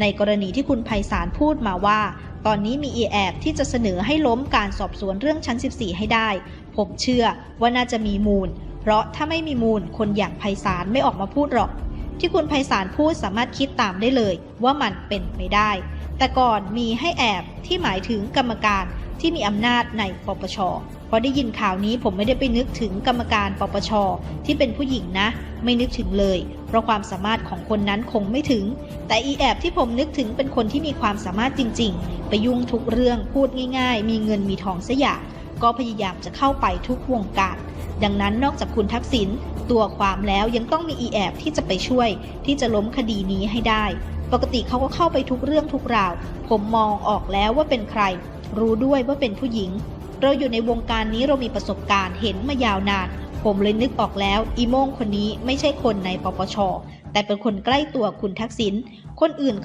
ในกรณีที่คุณไพศาลพูดมาว่า ตอนนี้มีอีแอบที่จะเสนอให้ล้มการสอบสวนเรื่องชั้น 14 ให้ได้ ผมเชื่อว่าน่าจะมีมูล เพราะถ้าไม่มีมูลคนอย่างไพศาลไม่ออกมาพูดหรอก ที่คุณไพศาลพูดสามารถคิดตามได้เลยว่ามันเป็นไปได้ แต่ก่อนมีให้แอบที่หมายถึงกรรมการ ที่มีอำนาจในปปชพอได้ยินข่าวนี้ผมไม่ได้ไปนึกถึงกรรมการปปชที่เป็นผู้หญิงนะ ไม่นึกถึงเลย เพราะความสามารถของคนนั้นคงไม่ถึง แต่อีแอบที่ผมนึกถึงเป็นคนที่มีความสามารถจริง ๆ ไปยุ่งทุกเรื่องพูดง่าย ๆ มีเงินมีทองสอย่างก็พยายามจะเข้าไปทุกวงการดังนั้นนอกจากคุณทักษิณตัวความแล้วยังต้องมีอีแอบที่จะไปช่วย ที่จะล้มคดีนี้ให้ได้ ปกติเขาก็เข้าไปทุกเรื่องทุกราว ผมมองออกแล้วว่าเป็นใคร รู้ด้วยว่าเป็นผู้หญิง เราอยู่ในวงการนี้เรามีประสบการณ์เห็นมายาวนาน ผมเลยนึกออกแล้ว อีโมงคนนี้ไม่ใช่คนในปปช แต่เป็นคนใกล้ตัวคุณทักษิณคนอื่นเขา